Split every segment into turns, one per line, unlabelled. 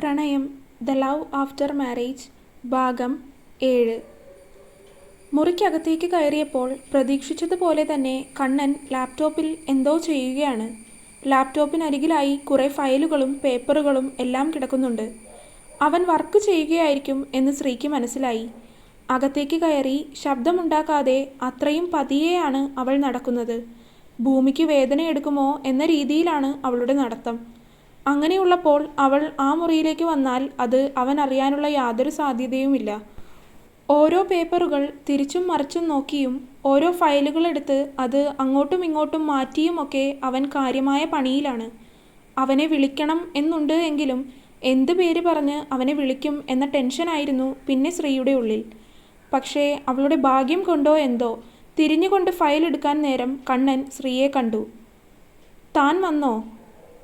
പ്രണയം the love after marriage ഭാഗം ഏഴ്. മുറിക്കകത്തേക്ക് കയറിയപ്പോൾ പ്രതീക്ഷിച്ചതുപോലെ തന്നെ കണ്ണൻ ലാപ്ടോപ്പിൽ എന്തോ ചെയ്യുകയാണ്. ലാപ്ടോപ്പിനരികിലായി കുറേ ഫയലുകളും പേപ്പറുകളും എല്ലാം കിടക്കുന്നുണ്ട്. അവൻ വർക്ക് ചെയ്യുകയായിരിക്കും എന്ന് ശ്രീക്ക് മനസ്സിലായി. അകത്തേക്ക് കയറി ശബ്ദമുണ്ടാക്കാതെ അത്രയും പതിയെയാണ് അവൾ നടക്കുന്നത്. ഭൂമിക്ക് വേദനയെടുക്കുമോ എന്ന രീതിയിലാണ് അവളുടെ നടത്തം. അങ്ങനെയുള്ളപ്പോൾ അവൾ ആ മുറിയിലേക്ക് വന്നാൽ അത് അവൻ അറിയാനുള്ള യാതൊരു സാധ്യതയുമില്ല. ഓരോ പേപ്പറുകൾ തിരിച്ചും മറിച്ചും നോക്കിയും ഓരോ ഫയലുകൾ എടുത്ത് അത് അങ്ങോട്ടും ഇങ്ങോട്ടും മാറ്റിയുമൊക്കെ അവൻ കാര്യമായ പണിയിലാണ്. അവനെ വിളിക്കണം എന്നുണ്ട് എങ്കിലും എന്ത് പേര് പറഞ്ഞ് അവനെ വിളിക്കും എന്ന ടെൻഷനായിരുന്നു പിന്നെ ശ്രീയുടെ ഉള്ളിൽ. പക്ഷേ അവളുടെ ഭാഗ്യം കൊണ്ടോ എന്തോ തിരിഞ്ഞുകൊണ്ട് ഫയൽ എടുക്കാൻ നേരം കണ്ണൻ ശ്രീയെ കണ്ടു. താൻ വന്നോ?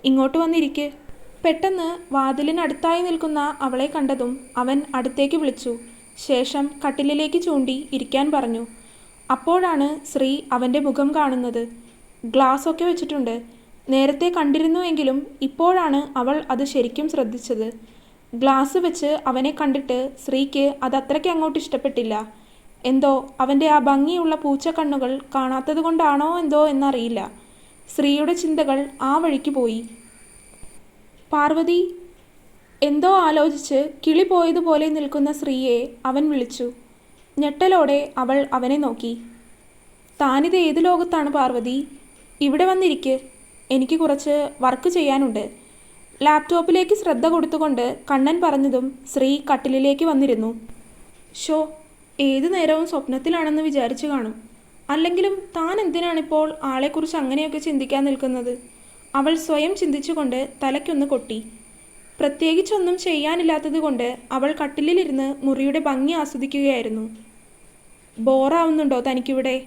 ഇങ്ങോട്ട് വന്നിരിക്കെ. പെട്ടെന്ന് വാതിലിനടുത്തായി നിൽക്കുന്ന അവളെ കണ്ടതും അവൻ അടുത്തേക്ക് വിളിച്ചു. ശേഷം കട്ടിലിലേക്ക് ചൂണ്ടി ഇരിക്കാൻ പറഞ്ഞു. അപ്പോഴാണ് ശ്രീ അവന്റെ മുഖം കാണുന്നത്. ഗ്ലാസ് ഒക്കെ വെച്ചിട്ടുണ്ട്. നേരത്തെ കണ്ടിരുന്നുവെങ്കിലും ഇപ്പോഴാണ് അവൾ അത് ശരിക്കും ശ്രദ്ധിച്ചത്. ഗ്ലാസ് വെച്ച് അവനെ കണ്ടിട്ട് ശ്രീക്ക് അത് അത്രയ്ക്ക് അങ്ങോട്ട് ഇഷ്ടപ്പെട്ടില്ല. എന്തോ അവന്റെ ആ ഭംഗിയുള്ള പൂച്ചക്കണ്ണുകൾ കാണാത്തത് കൊണ്ടാണോ എന്തോ എന്നറിയില്ല. ശ്രീയുടെ ചിന്തകൾ ആ വഴിക്ക് പോയി. പാർവതി എന്തോ ആലോചിച്ച് കിളി പോയതുപോലെ നിൽക്കുന്ന സ്ത്രീയെ അവൻ വിളിച്ചു. ഞെട്ടലോടെ അവൾ അവനെ നോക്കി. താനിത് ഏത് ലോകത്താണ് പാർവതി? ഇവിടെ വന്നിരിക്ക്. എനിക്ക് കുറച്ച് വർക്ക് ചെയ്യാനുണ്ട്. ലാപ്ടോപ്പിലേക്ക് ശ്രദ്ധ കൊടുത്തുകൊണ്ട് കണ്ണൻ പറഞ്ഞതും ശ്രീ കട്ടിലിലേക്ക് വന്നിരുന്നു. ഷോ ഏതു നേരവും സ്വപ്നത്തിലാണെന്ന് വിചാരിച്ചു കാണും. അല്ലെങ്കിലും താൻ എന്തിനാണിപ്പോൾ ആളെക്കുറിച്ച് അങ്ങനെയൊക്കെ ചിന്തിക്കാൻ നിൽക്കുന്നത്? അവൾ സ്വയം ചിന്തിച്ചുകൊണ്ട് തലയ്ക്കൊന്ന് കൊട്ടി. പ്രത്യേകിച്ചൊന്നും ചെയ്യാനില്ലാത്തതുകൊണ്ട് അവൾ കട്ടിലിലിരുന്ന് മുറിയുടെ ഭംഗി ആസ്വദിക്കുകയായിരുന്നു. ബോറാവുന്നുണ്ടോ തനിക്കിവിടെ?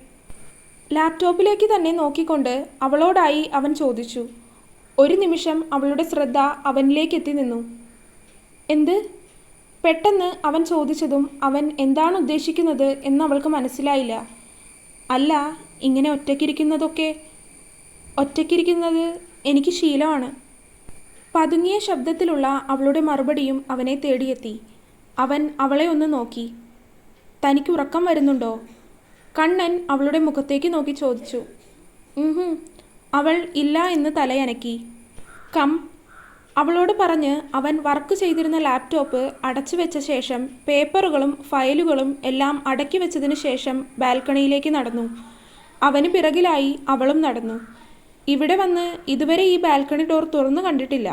ലാപ്ടോപ്പിലേക്ക് തന്നെ നോക്കിക്കൊണ്ട് അവളോടായി അവൻ ചോദിച്ചു. ഒരു നിമിഷം അവളുടെ ശ്രദ്ധ അവനിലേക്ക് എത്തി നിന്നു. എന്ത്? പെട്ടെന്ന് അവൻ ചോദിച്ചതും അവൻ എന്താണ് ഉദ്ദേശിക്കുന്നത് എന്ന് അവൾക്ക് മനസ്സിലായില്ല. അല്ല ഇങ്ങനെ ഒറ്റയ്ക്കിരിക്കുന്നതൊക്കെ? ഒറ്റയ്ക്കിരിക്കുന്നത് എനിക്ക് ശീലമാണ്. പതുങ്ങിയ ശബ്ദത്തിലുള്ള അവളുടെ മറുപടിയും അവനെ തേടിയെത്തി. അവൻ അവളെ ഒന്ന് നോക്കി. തനിക്ക് ഉറക്കം വരുന്നുണ്ടോ? കണ്ണൻ അവളുടെ മുഖത്തേക്ക് നോക്കി ചോദിച്ചു. അവൾ ഇല്ല എന്ന് തലയനക്കി. കം. അവളോട് പറഞ്ഞ് അവൻ വർക്ക് ചെയ്തിരുന്ന ലാപ്ടോപ്പ് അടച്ചു വെച്ച ശേഷം പേപ്പറുകളും ഫയലുകളും എല്ലാം അടക്കി വെച്ചതിന് ശേഷം ബാൽക്കണിയിലേക്ക് നടന്നു. അവന് പിറകിലായി അവളും നടന്നു. ഇവിടെ വന്ന് ഇതുവരെ ഈ ബാൽക്കണി ഡോർ തുറന്നു കണ്ടിട്ടില്ല.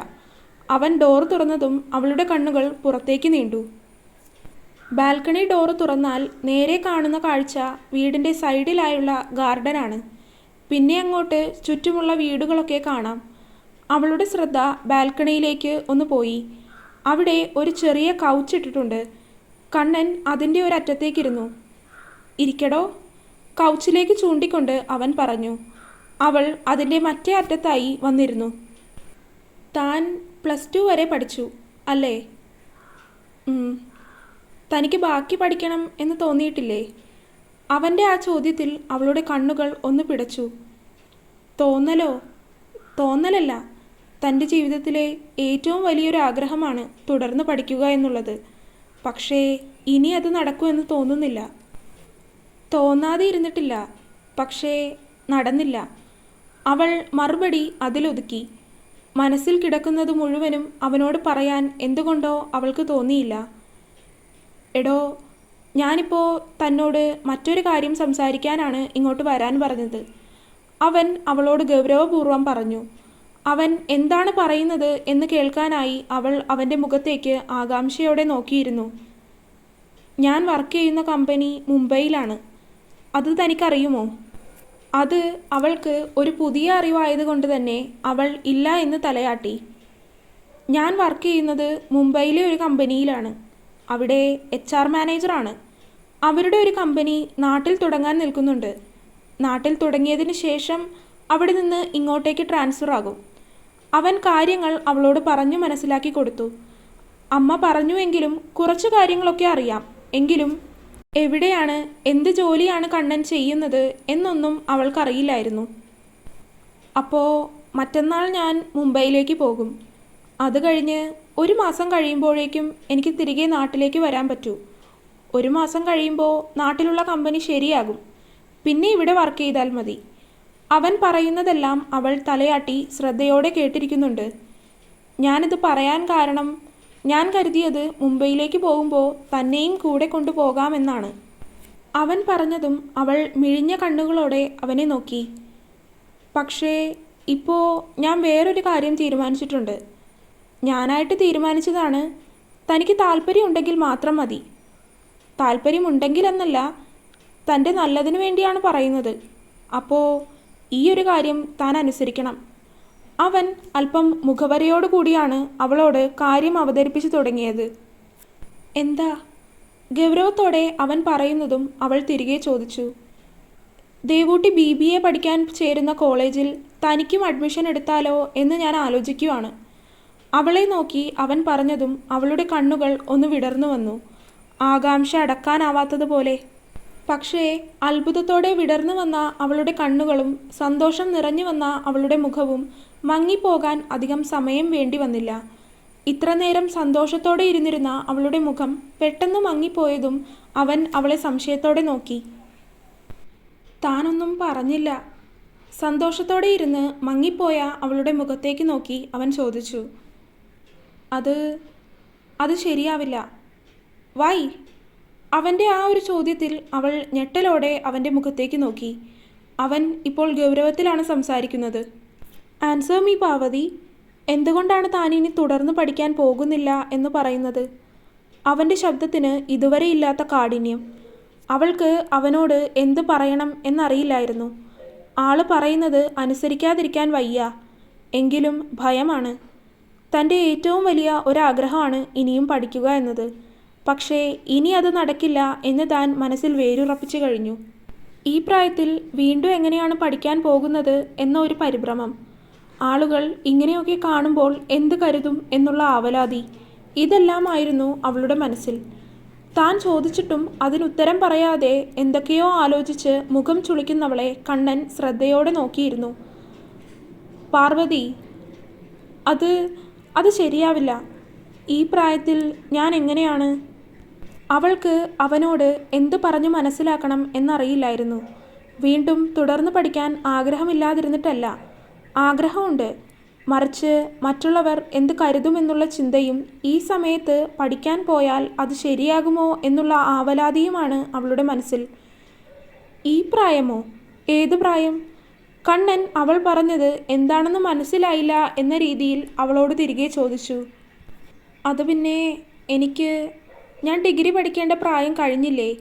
അവൻ ഡോർ തുറന്നതും അവളുടെ കണ്ണുകൾ പുറത്തേക്ക് നീണ്ടു. ബാൽക്കണി ഡോർ തുറന്നാൽ നേരെ കാണുന്ന കാഴ്ച വീടിന്റെ സൈഡിലായുള്ള ഗാർഡനാണ് പിന്നെ അങ്ങോട്ട് ചുറ്റുമുള്ള വീടുകളൊക്കെ കാണാം. അവളുടെ ശ്രദ്ധ ബാൽക്കണിയിലേക്ക് ഒന്ന് പോയി. അവിടെ ഒരു ചെറിയ കൗച്ച് ഇട്ടിട്ടുണ്ട്. കണ്ണൻ അതിന്റെ ഒരറ്റത്തേക്കിരുന്നു. ഇരിക്കടോ? കൗച്ചിലേക്ക് ചൂണ്ടിക്കൊണ്ട് അവൻ പറഞ്ഞു. അവൾ അതിന്റെ മറ്റേ അറ്റത്തായി വന്നിരുന്നു. താൻ പ്ലസ് ടു വരെ പഠിച്ചു അല്ലേ? തനിക്ക് ബാക്കി പഠിക്കണം എന്ന് തോന്നിയിട്ടില്ലേ? അവന്റെ ആ ചോദ്യത്തിൽ അവളുടെ കണ്ണുകൾ ഒന്ന് പിടച്ചു. തോന്നലോ? തോന്നലല്ല. തന്റെ ജീവിതത്തിലെ ഏറ്റവും വലിയൊരു ആഗ്രഹമാണ് തുടർന്ന് പഠിക്കുക എന്നുള്ളത്. പക്ഷേ ഇനി അത് നടക്കുമെന്ന് തോന്നുന്നില്ല. തോന്നാതെ ഇരുന്നിട്ടില്ല. പക്ഷേ നടന്നില്ല. അവൾ മറുപടി അതിലൊതുക്കി. മനസ്സിൽ കിടക്കുന്നത് മുഴുവനും അവനോട് പറയാൻ എന്തുകൊണ്ടോ അവൾക്ക് തോന്നിയില്ല. എടോ ഞാനിപ്പോൾ തന്നോട് മറ്റൊരു കാര്യം സംസാരിക്കാനാണ് ഇങ്ങോട്ട് വരാൻ പറഞ്ഞത്. അവൻ അവളോട് ഗൗരവപൂർവം പറഞ്ഞു. അവൻ എന്താണ് പറയുന്നത് എന്ന് കേൾക്കാനായി അവൾ അവന്റെ മുഖത്തേക്ക് ആകാംക്ഷയോടെ നോക്കിയിരുന്നു. ഞാൻ വർക്ക് ചെയ്യുന്ന കമ്പനി മുംബൈയിലാണ്. അത് തനിക്കറിയുമോ? അത് അവൾക്ക് ഒരു പുതിയ അറിവായതുകൊണ്ട് തന്നെ അവൾ ഇല്ല എന്ന് തലയാട്ടി. ഞാൻ വർക്ക് ചെയ്യുന്നത് മുംബൈയിലെ ഒരു കമ്പനിയിലാണ്. അവിടെ എച്ച് ആർ മാനേജറാണ് അവരുടെ ഒരു കമ്പനി നാട്ടിൽ തുടങ്ങാൻ നിൽക്കുന്നുണ്ട്. നാട്ടിൽ തുടങ്ങിയതിന് ശേഷം അവിടെ നിന്ന് ഇങ്ങോട്ടേക്ക് ട്രാൻസ്ഫർ ആകും. അവൻ കാര്യങ്ങൾ അവളോട് പറഞ്ഞു മനസ്സിലാക്കി കൊടുത്തു. അമ്മ പറഞ്ഞുവെങ്കിലും കുറച്ച് കാര്യങ്ങളൊക്കെ അറിയാം. എങ്കിലും എവിടെയാണ് എന്ത് ജോലിയാണ് കണ്ണൻ ചെയ്യുന്നത് എന്നൊന്നും അവൾക്കറിയില്ലായിരുന്നു. അപ്പോൾ മറ്റന്നാൾ ഞാൻ മുംബൈയിലേക്ക് പോകും. അത് കഴിഞ്ഞ് ഒരു മാസം കഴിയുമ്പോഴേക്കും എനിക്ക് തിരികെ നാട്ടിലേക്ക് വരാൻ പറ്റൂ. ഒരു മാസം കഴിയുമ്പോൾ നാട്ടിലുള്ള കമ്പനി ശരിയാകും. പിന്നെ ഇവിടെ വർക്ക് ചെയ്താൽ മതി. അവൻ പറയുന്നതെല്ലാം അവൾ തലയാട്ടി ശ്രദ്ധയോടെ കേട്ടിരിക്കുന്നുണ്ട്. ഞാനിത് പറയാൻ കാരണം ഞാൻ കരുതിയത് മുംബൈയിലേക്ക് പോകുമ്പോൾ തന്നെയും കൂടെ കൊണ്ടുപോകാമെന്നാണ്. അവൻ പറഞ്ഞതും അവൾ മിഴിഞ്ഞ കണ്ണുകളോടെ അവനെ നോക്കി. പക്ഷേ ഇപ്പോൾ ഞാൻ വേറൊരു കാര്യം തീരുമാനിച്ചിട്ടുണ്ട്. ഞാനായിട്ട് തീരുമാനിച്ചതാണ് തനിക്ക് താല്പര്യമുണ്ടെങ്കിൽ മാത്രം മതി. താല്പര്യമുണ്ടെങ്കിൽ എന്നല്ല തന്റെ നല്ലതിനു വേണ്ടിയാണ് പറയുന്നത്. അപ്പോൾ ഈ ഒരു കാര്യം താൻ അനുസരിക്കണം. അവൻ അല്പം മുഖവരയോടു കൂടിയാണ് അവളോട് കാര്യം അവതരിപ്പിച്ചു തുടങ്ങിയത്. എന്താ? ഗൗരവത്തോടെ അവൻ പറയുന്നതും അവൾ തിരികെ ചോദിച്ചു. ദേവൂട്ടി ബി ബി എ പഠിക്കാൻ ചേരുന്ന കോളേജിൽ തനിക്കും അഡ്മിഷൻ എടുത്താലോ എന്ന് ഞാൻ ആലോചിക്കുവാണ്. അവളെ നോക്കി അവൻ പറഞ്ഞതും അവളുടെ കണ്ണുകൾ ഒന്ന് വിടർന്നു വന്നു. ആകാംക്ഷ അടക്കാനാവാത്തതുപോലെ പക്ഷേ അത്ഭുതത്തോടെ വിടർന്നു വന്ന അവളുടെ കണ്ണുകളും സന്തോഷം നിറഞ്ഞു വന്ന അവളുടെ മുഖവും മങ്ങിപ്പോകാൻ അധികം സമയം വേണ്ടി വന്നില്ല. ഇത്ര നേരം സന്തോഷത്തോടെ ഇരുന്നിരുന്ന അവളുടെ മുഖം പെട്ടെന്ന് മങ്ങിപ്പോയതും അവൻ അവളെ സംശയത്തോടെ നോക്കി. താനൊന്നും പറഞ്ഞില്ല. സന്തോഷത്തോടെ ഇരുന്ന് മങ്ങിപ്പോയ അവളുടെ മുഖത്തേക്ക് നോക്കി അവൻ ചോദിച്ചു. അത് അത് ശരിയാവില്ല. വൈ അവന്റെ ആ ഒരു ചോദ്യത്തിൽ അവൾ ഞെട്ടലോടെ അവന്റെ മുഖത്തേക്ക് നോക്കി. അവൻ ഇപ്പോൾ ഗൗരവത്തിലാണ് സംസാരിക്കുന്നത്. ആൻസർ മീ പാവതി എന്തുകൊണ്ടാണ് താൻ ഇനി തുടർന്ന് പഠിക്കാൻ പോകുന്നില്ല എന്ന് പറയുന്നത്? അവന്റെ ശബ്ദത്തിന് ഇതുവരെ ഇല്ലാത്ത കാഠിന്യം. അവൾക്ക് അവനോട് എന്ത് പറയണം എന്നറിയില്ലായിരുന്നു. ആൾ പറയുന്നത് അനുസരിക്കാതിരിക്കാൻ വയ്യ. എങ്കിലും ഭയമാണ്. തന്റെ ഏറ്റവും വലിയ ഒരാഗ്രഹമാണ് ഇനിയും പഠിക്കുക എന്നത്. പക്ഷേ ഇനി അത് നടക്കില്ല എന്ന് താൻ മനസ്സിൽ വേരുറപ്പിച്ചു കഴിഞ്ഞു. ഈ പ്രായത്തിൽ വീണ്ടും എങ്ങനെയാണ് പഠിക്കാൻ പോകുന്നത് എന്ന ഒരു പരിഭ്രമം. ആളുകൾ ഇങ്ങനെയൊക്കെ കാണുമ്പോൾ എന്ത് കരുതും എന്നുള്ള ആവലാതി. ഇതെല്ലാമായിരുന്നു അവളുടെ മനസ്സിൽ. താൻ ചോദിച്ചിട്ടും അതിനുത്തരം പറയാതെ എന്തൊക്കെയോ ആലോചിച്ച് മുഖം ചുളിക്കുന്നവളെ കണ്ണൻ ശ്രദ്ധയോടെ നോക്കിയിരുന്നു. പാർവതി അത് അത് ശരിയാവില്ല. ഈ പ്രായത്തിൽ ഞാൻ എങ്ങനെയാണ് അവൾക്ക് അവനോട് എന്തു പറഞ്ഞു മനസ്സിലാക്കണം എന്നറിയില്ലായിരുന്നു. വീണ്ടും തുടർന്ന് പഠിക്കാൻ ആഗ്രഹമില്ലാതിരുന്നിട്ടല്ല. ആഗ്രഹമുണ്ട്. മറിച്ച് മറ്റുള്ളവർ എന്ത് കരുതുമെന്നുള്ള ചിന്തയും ഈ സമയത്ത് പഠിക്കാൻ പോയാൽ അത് ശരിയാകുമോ എന്നുള്ള ആവലാതിയുമാണ് അവളുടെ മനസ്സിൽ. ഈ പ്രായമോ? ഏത് പ്രായം? കണ്ണൻ അവൾ പറഞ്ഞത് എന്താണെന്ന് മനസ്സിലായില്ല എന്ന രീതിയിൽ അവളോട് തിരികെ ചോദിച്ചു. അത് പിന്നെ എനിക്ക് ഞാൻ ഡിഗ്രി പഠിക്കേണ്ട പ്രായം കഴിഞ്ഞില്ലേ?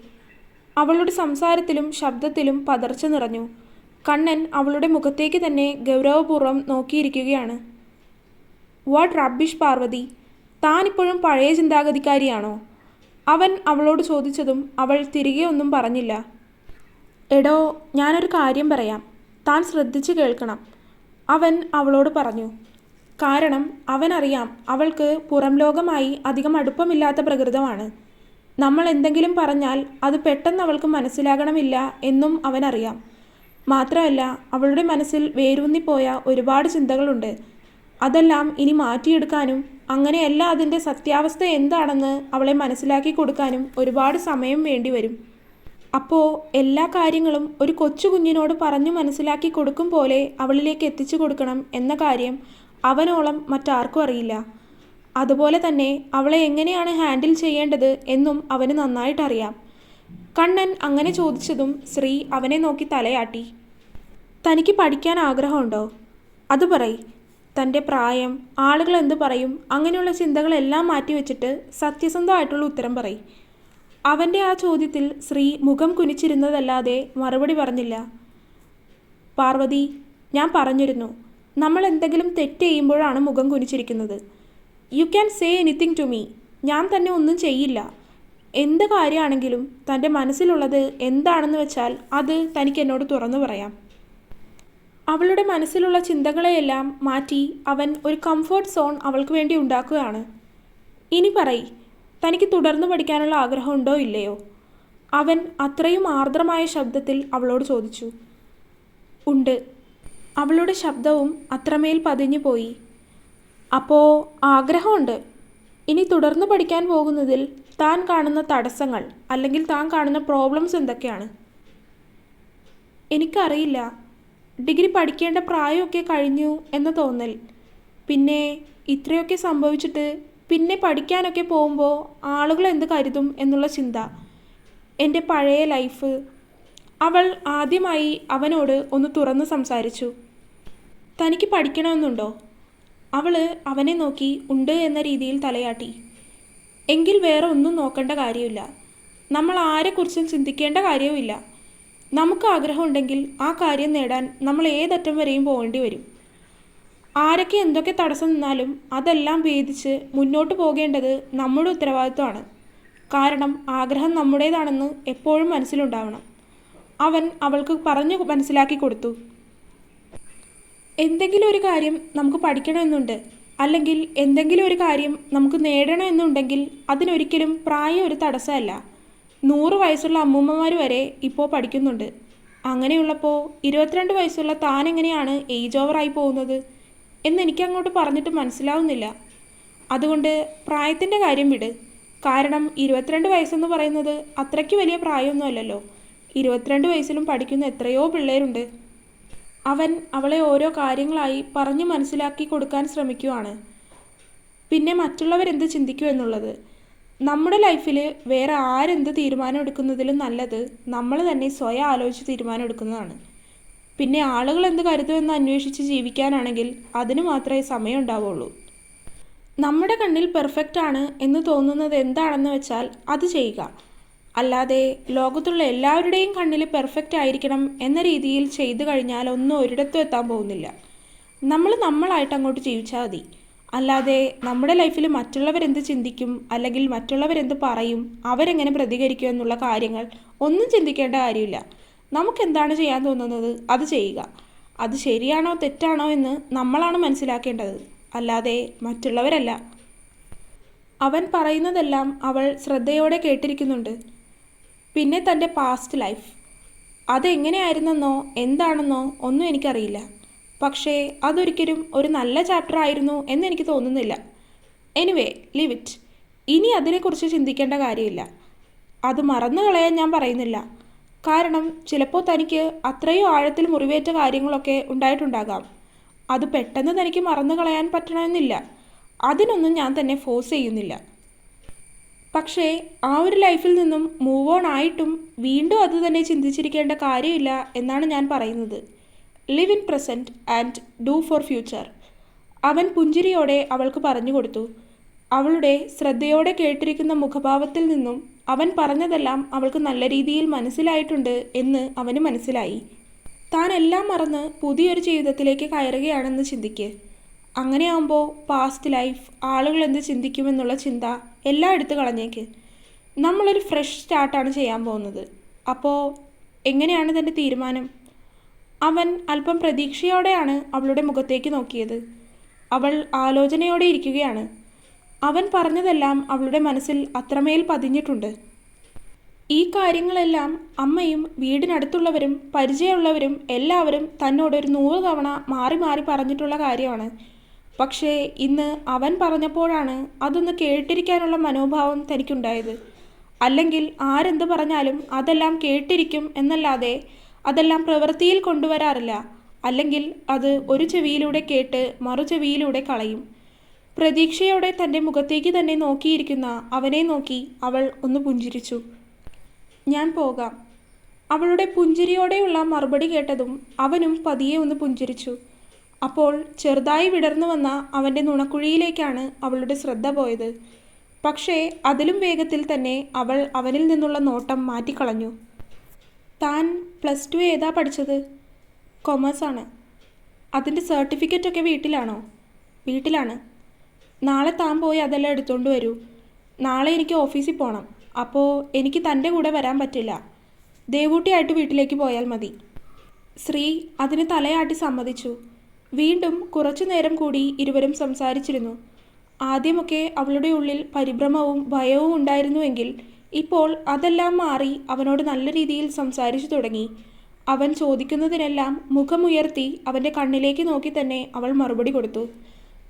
അവളുടെ സംസാരത്തിലും ശബ്ദത്തിലും പതർച്ച നിറഞ്ഞു. കണ്ണൻ അവളുടെ മുഖത്തേക്ക് തന്നെ ഗൗരവപൂർവം നോക്കിയിരിക്കുകയാണ്. വാട്ട് റബ്ബിഷ് പാർവതി താനിപ്പോഴും പഴയ ചിന്താഗതിക്കാരിയാണോ? അവൻ അവളോട് ചോദിച്ചതും അവൾ തിരികെ ഒന്നും പറഞ്ഞില്ല. എടോ ഞാനൊരു കാര്യം പറയാം. താൻ ശ്രദ്ധിച്ചു കേൾക്കണം അവൻ അവളോട് പറഞ്ഞു. കാരണം അവനറിയാം അവൾക്ക് പുറം ലോകമായി അധികം അടുപ്പമില്ലാത്ത പ്രകൃതമാണ്. നമ്മൾ എന്തെങ്കിലും പറഞ്ഞാൽ അത് പെട്ടെന്ന് അവൾക്ക് മനസ്സിലാകണമില്ല എന്നും അവനറിയാം. മാത്രമല്ല അവളുടെ മനസ്സിൽ വേരൂന്നിപ്പോയ ഒരുപാട് ചിന്തകളുണ്ട്. അതെല്ലാം ഇനി മാറ്റിയെടുക്കാനും അങ്ങനെയല്ല അതിന്റെ സത്യാവസ്ഥ എന്താണെന്ന് അവളെ മനസ്സിലാക്കി കൊടുക്കാനും ഒരുപാട് സമയം വേണ്ടി വരും അപ്പോൾ എല്ലാ കാര്യങ്ങളും ഒരു കൊച്ചു കുഞ്ഞിനോട് പറഞ്ഞു മനസ്സിലാക്കി കൊടുക്കും പോലെ അവളിലേക്ക് എത്തിച്ചു കൊടുക്കണം എന്ന കാര്യം അവനോളം മറ്റാർക്കും അറിയില്ല. അതുപോലെ തന്നെ അവളെ എങ്ങനെയാണ് ഹാൻഡിൽ ചെയ്യേണ്ടത് എന്നും അവന് നന്നായിട്ടറിയാം. കണ്ണൻ അങ്ങനെ ചോദിച്ചതും ശ്രീ അവനെ നോക്കി തലയാട്ടി. തനിക്ക് പഠിക്കാൻ ആഗ്രഹമുണ്ടോ? അത് പറയ്. തന്റെ പ്രായം ആളുകൾ എന്ത് പറയും അങ്ങനെയുള്ള ചിന്തകളെല്ലാം മാറ്റിവെച്ചിട്ട് സത്യസന്ധമായിട്ടുള്ള ഉത്തരം പറയ്. അവന്റെ ആ ചോദ്യത്തിൽ ശ്രീ മുഖം കുനിച്ചിരുന്നതല്ലാതെ മറുപടി പറഞ്ഞില്ല. പാർവതി ഞാൻ പറഞ്ഞിരുന്നു. നമ്മൾ എന്തെങ്കിലും തെറ്റ് ചെയ്യുമ്പോഴാണ് മുഖം കുനിച്ചിരിക്കുന്നത്. You can say anything to me ഞാൻ തന്നെ ഒന്നും ചെയ്യില്ല. എന്ത് കാര്യമാണെങ്കിലും തന്റെ മനസ്സിലുള്ളത് എന്താണെന്ന് വെച്ചാൽ അത് തനിക്ക് എന്നോട് തുറന്നു പറയാം. അവളുടെ മനസ്സിലുള്ള ചിന്തകളെയെല്ലാം മാറ്റി അവൻ ഒരു കംഫർട്ട് സോൺ അവൾക്ക് വേണ്ടി ഉണ്ടാക്കുകയാണ്. ഇനി പറയ് തനിക്ക് തുടർന്ന് പഠിക്കാനുള്ള ആഗ്രഹമുണ്ടോ ഇല്ലയോ? അവൻ അത്രയും ആർദ്രമായ ശബ്ദത്തിൽ അവളോട് ചോദിച്ചു. ഉണ്ട്. അവളുടെ ശബ്ദവും അത്രമേൽ പതിഞ്ഞു പോയി. അപ്പോൾ ആഗ്രഹമുണ്ട്. ഇനി തുടർന്ന് പഠിക്കാൻ പോകുന്നതിൽ താൻ കാണുന്ന തടസ്സങ്ങൾ അല്ലെങ്കിൽ താൻ കാണുന്ന പ്രോബ്ലംസ് എന്തൊക്കെയാണ്? എനിക്കറിയില്ല. ഡിഗ്രി പഠിക്കേണ്ട പ്രായമൊക്കെ കഴിഞ്ഞു എന്ന തോന്നൽ. പിന്നെ ഇത്രയൊക്കെ സംഭവിച്ചിട്ട് പിന്നെ പഠിക്കാനൊക്കെ പോകുമ്പോൾ ആളുകൾ എന്ത് കരുതും എന്നുള്ള ചിന്ത. എന്റെ പഴയ ലൈഫ്. അവൾ ആദ്യമായി അവനോട് ഒന്ന് തുറന്ന് സംസാരിച്ചു. തനിക്ക് പഠിക്കണമെന്നുണ്ടോ? അവൾ അവനെ നോക്കി ഉണ്ട് എന്ന രീതിയിൽ തലയാട്ടി. എങ്കിൽ വേറെ ഒന്നും നോക്കേണ്ട കാര്യമില്ല. നമ്മൾ ആരെക്കുറിച്ചും ചിന്തിക്കേണ്ട കാര്യവുമില്ല. നമുക്ക് ആഗ്രഹമുണ്ടെങ്കിൽ ആ കാര്യം നേടാൻ നമ്മൾ ഏതറ്റം വരെയും പോകേണ്ടി വരും. ആരൊക്കെ എന്തൊക്കെ തടസ്സം നിന്നാലും അതെല്ലാം ഭേദിച്ച് മുന്നോട്ട് പോകേണ്ടത് നമ്മുടെ ഉത്തരവാദിത്വമാണ്. കാരണം ആഗ്രഹം നമ്മുടേതാണെന്ന് എപ്പോഴും മനസ്സിലുണ്ടാവണം. അവൻ അവൾക്ക് പറഞ്ഞു മനസ്സിലാക്കി കൊടുത്തു. എന്തെങ്കിലും ഒരു കാര്യം നമുക്ക് പഠിക്കണമെന്നുണ്ട്. അല്ലെങ്കിൽ എന്തെങ്കിലും ഒരു കാര്യം നമുക്ക് നേടണമെന്നുണ്ടെങ്കിൽ അതിനൊരിക്കലും പ്രായം ഒരു തടസ്സമല്ല. നൂറ് വയസ്സുള്ള അമ്മൂമ്മമാർ വരെ ഇപ്പോൾ പഠിക്കുന്നുണ്ട്. അങ്ങനെയുള്ളപ്പോൾ ഇരുപത്തിരണ്ട് വയസ്സുള്ള താൻ എങ്ങനെയാണ് ഏജ് ഓവറായി പോകുന്നത് എന്ന് എനിക്ക് അങ്ങോട്ട് പറഞ്ഞിട്ട് മനസ്സിലാവുന്നില്ല. അതുകൊണ്ട് പ്രായത്തിന്റെ കാര്യം വിട്. കാരണം ഇരുപത്തിരണ്ട് വയസ്സെന്ന് പറയുന്നത് അത്രയ്ക്ക് വലിയ പ്രായമൊന്നുമല്ലല്ലോ. ഇരുപത്തിരണ്ട് വയസ്സിലും പഠിക്കുന്ന എത്രയോ പിള്ളേരുണ്ട്. അവൻ അവളെ ഓരോ കാര്യങ്ങളായി പറഞ്ഞു മനസ്സിലാക്കി കൊടുക്കാൻ ശ്രമിക്കുവാണ്. പിന്നെ മറ്റുള്ളവരെന്ത് ചിന്തിക്കും എന്നുള്ളത്? നമ്മുടെ ലൈഫിൽ വേറെ ആരെന്ത് തീരുമാനം എടുക്കുന്നതിലും നല്ലത് നമ്മൾ തന്നെ സ്വയം ആലോചിച്ച് തീരുമാനം എടുക്കുന്നതാണ് പിന്നെ ആളുകൾ എന്ത് കരുതുമെന്ന് അന്വേഷിച്ച് ജീവിക്കാനാണെങ്കിൽ അതിന് മാത്രമേ സമയം ഉണ്ടാവുള്ളൂ. നമ്മുടെ കണ്ണിൽ പെർഫെക്റ്റ് ആണ് എന്ന് തോന്നുന്നത് എന്താണെന്ന് വെച്ചാൽ അത് ചെയ്യുക. അല്ലാതെ ലോകത്തുള്ള എല്ലാവരുടെയും കണ്ണിൽ പെർഫെക്റ്റ് ആയിരിക്കണം എന്ന രീതിയിൽ ചെയ്തു കഴിഞ്ഞാൽ ഒന്നും ഒരിടത്തും എത്താൻ പോകുന്നില്ല. നമ്മൾ നമ്മളായിട്ട് അങ്ങോട്ട് ജീവിച്ചാൽ മതി. അല്ലാതെ നമ്മുടെ ലൈഫിൽ മറ്റുള്ളവരെന്ത് ചിന്തിക്കും അല്ലെങ്കിൽ മറ്റുള്ളവരെന്ത് പറയും അവരെങ്ങനെ പ്രതികരിക്കും എന്നുള്ള കാര്യങ്ങൾ ഒന്നും ചിന്തിക്കേണ്ട കാര്യമില്ല. നമുക്ക് എന്താണ് ചെയ്യാൻ തോന്നുന്നത്? അത് ചെയ്യുക. അത് ശരിയാണോ തെറ്റാണോ എന്ന് നമ്മളാണ് മനസ്സിലാക്കേണ്ടത്. അല്ലാതെ മറ്റുള്ളവരല്ല. അവൻ പറയുന്നതെല്ലാം അവൾ ശ്രദ്ധയോടെ കേട്ടിരിക്കുന്നുണ്ട്. പിന്നെ തന്റെ പാസ്റ്റ് ലൈഫ് അതെങ്ങനെയായിരുന്നെന്നോ എന്താണെന്നോ ഒന്നും എനിക്കറിയില്ല. പക്ഷേ അതൊരിക്കലും ഒരു നല്ല ചാപ്റ്റർ ആയിരുന്നു എന്ന് എനിക്ക് തോന്നുന്നില്ല. എനിവേ ലിവ് ഇറ്റ് ഇനി അതിനെക്കുറിച്ച് ചിന്തിക്കേണ്ട കാര്യമില്ല. അത് മറന്നു കളയാൻ ഞാൻ പറയുന്നില്ല. കാരണം ചിലപ്പോൾ തനിക്ക് അത്രയും ആഴത്തിൽ മുറിവേറ്റ കാര്യങ്ങളൊക്കെ ഉണ്ടായിട്ടുണ്ടാകാം. അത് പെട്ടെന്ന് തനിക്ക് മറന്നു കളയാൻ പറ്റണമെന്നില്ല. അതിനൊന്നും ഞാൻ തന്നെ ഫോഴ്സ് ചെയ്യുന്നില്ല. പക്ഷേ ആ ഒരു ലൈഫിൽ നിന്നും മൂവ് ഓൺ ആയിട്ടും വീണ്ടും അത് തന്നെ ചിന്തിച്ചിരിക്കേണ്ട കാര്യമില്ല എന്നാണ് ഞാൻ പറയുന്നത്. Live in present and do for future അവൻ പുഞ്ചിരിയോടെ അവൾക്ക് പറഞ്ഞു കൊടുത്തു. അവളുടെ ശ്രദ്ധയോടെ കേട്ടിരിക്കുന്ന മുഖഭാവത്തിൽ നിന്നും അവൻ പറഞ്ഞതെല്ലാം അവൾക്ക് നല്ല രീതിയിൽ മനസ്സിലായിട്ടുണ്ട് എന്ന് അവന് മനസ്സിലായി. താൻ എല്ലാം മറന്ന് പുതിയൊരു ജീവിതത്തിലേക്ക് കയറുകയാണെന്ന് ചിന്തിക്ക്. അങ്ങനെയാകുമ്പോൾ പാസ്റ്റ് ലൈഫ് ആളുകൾ എന്ത് ചിന്തിക്കുമെന്നുള്ള ചിന്ത എല്ലാം എടുത്തു കളഞ്ഞേക്ക്. നമ്മളൊരു ഫ്രഷ് സ്റ്റാർട്ടാണ് ചെയ്യാൻ പോകുന്നത്. അപ്പോൾ എങ്ങനെയാണ് തന്റെ തീരുമാനം? അവൻ അല്പം പ്രതീക്ഷയോടെയാണ് അവളുടെ മുഖത്തേക്ക് നോക്കിയത്. അവൾ ആലോചനയോടെ ഇരിക്കുകയാണ്. അവൻ പറഞ്ഞതെല്ലാം അവളുടെ മനസ്സിൽ അത്രമേൽ പതിഞ്ഞിട്ടുണ്ട്. ഈ കാര്യങ്ങളെല്ലാം അമ്മയും വീടിനടുത്തുള്ളവരും പരിചയമുള്ളവരും എല്ലാവരും തന്നോട് ഒരു നൂറ് തവണ മാറി മാറി പറഞ്ഞിട്ടുള്ള കാര്യമാണ്. പക്ഷേ ഇന്ന് അവൻ പറഞ്ഞപ്പോഴാണ് അതൊന്ന് കേട്ടിരിക്കാനുള്ള മനോഭാവം തനിക്കുണ്ടായത്. അല്ലെങ്കിൽ ആരെന്ത് പറഞ്ഞാലും അതെല്ലാം കേട്ടിരിക്കും എന്നല്ലാതെ അതെല്ലാം പ്രവൃത്തിയിൽ കൊണ്ടുവരാറില്ല. അല്ലെങ്കിൽ അത് ഒരു ചെവിയിലൂടെ കേട്ട് മറു ചെവിയിലൂടെ കളയും. പ്രതീക്ഷയോടെ തന്റെ മുഖത്തേക്ക് തന്നെ നോക്കിയിരിക്കുന്ന അവനെ നോക്കി അവൾ ഒന്ന് പുഞ്ചിരിച്ചു. ഞാൻ പോകാം. അവളുടെ പുഞ്ചിരിയോടെയുള്ള മറുപടി കേട്ടതും അവനും പതിയെ ഒന്ന് പുഞ്ചിരിച്ചു. അപ്പോൾ ചെറുതായി വിടർന്നു വന്ന അവന്റെ നുണക്കുഴിയിലേക്കാണ് അവളുടെ ശ്രദ്ധ പോയത്. പക്ഷേ അതിലും വേഗത്തിൽ തന്നെ അവൾ അവനിൽ നിന്നുള്ള നോട്ടം മാറ്റിക്കളഞ്ഞു. താൻ പ്ലസ് ടു ഏതാ പഠിച്ചത്? കൊമേഴ്സാണ് അതിന്റെ സർട്ടിഫിക്കറ്റൊക്കെ വീട്ടിലാണോ? വീട്ടിലാണ്. നാളെ താൻ പോയി അതെല്ലാം എടുത്തുകൊണ്ട് വരൂ. നാളെ എനിക്ക് ഓഫീസിൽ പോകണം അപ്പോൾ എനിക്ക് തന്റെ കൂടെ വരാൻ പറ്റില്ല. ദേവൂട്ടിയായിട്ട് വീട്ടിലേക്ക് പോയാൽ മതി. ശ്രീ അതിന് തലയാട്ടി സമ്മതിച്ചു. വീണ്ടും കുറച്ചു നേരം കൂടി ഇരുവരും സംസാരിച്ചിരുന്നു. ആദ്യമൊക്കെ അവളുടെ ഉള്ളിൽ പരിഭ്രമവും ഭയവും ഉണ്ടായിരുന്നുവെങ്കിൽ ഇപ്പോൾ അതെല്ലാം മാറി അവനോട് നല്ല രീതിയിൽ സംസാരിച്ചു തുടങ്ങി. അവൻ ചോദിക്കുന്നതിനെല്ലാം മുഖമുയർത്തി അവന്റെ കണ്ണിലേക്ക് നോക്കി തന്നെ അവൾ മറുപടി കൊടുത്തു.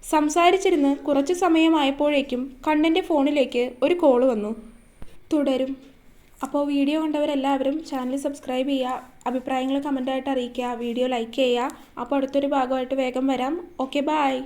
സംസാരിച്ചിരുന്ന് കുറച്ച് സമയമായപ്പോഴേക്കും കണ്ണന്റെ ഫോണിലേക്ക് ഒരു കോൾ വന്നു. തുടരും. അപ്പോൾ വീഡിയോ കണ്ടവരെല്ലാവരും ചാനൽ സബ്സ്ക്രൈബ് ചെയ്യുക അഭിപ്രായങ്ങൾ കമന്റായിട്ട് അറിയിക്കുക വീഡിയോ ലൈക്ക് ചെയ്യുക. അപ്പോൾ അടുത്തൊരു ഭാഗമായിട്ട് വേഗം വരാം. Okay bye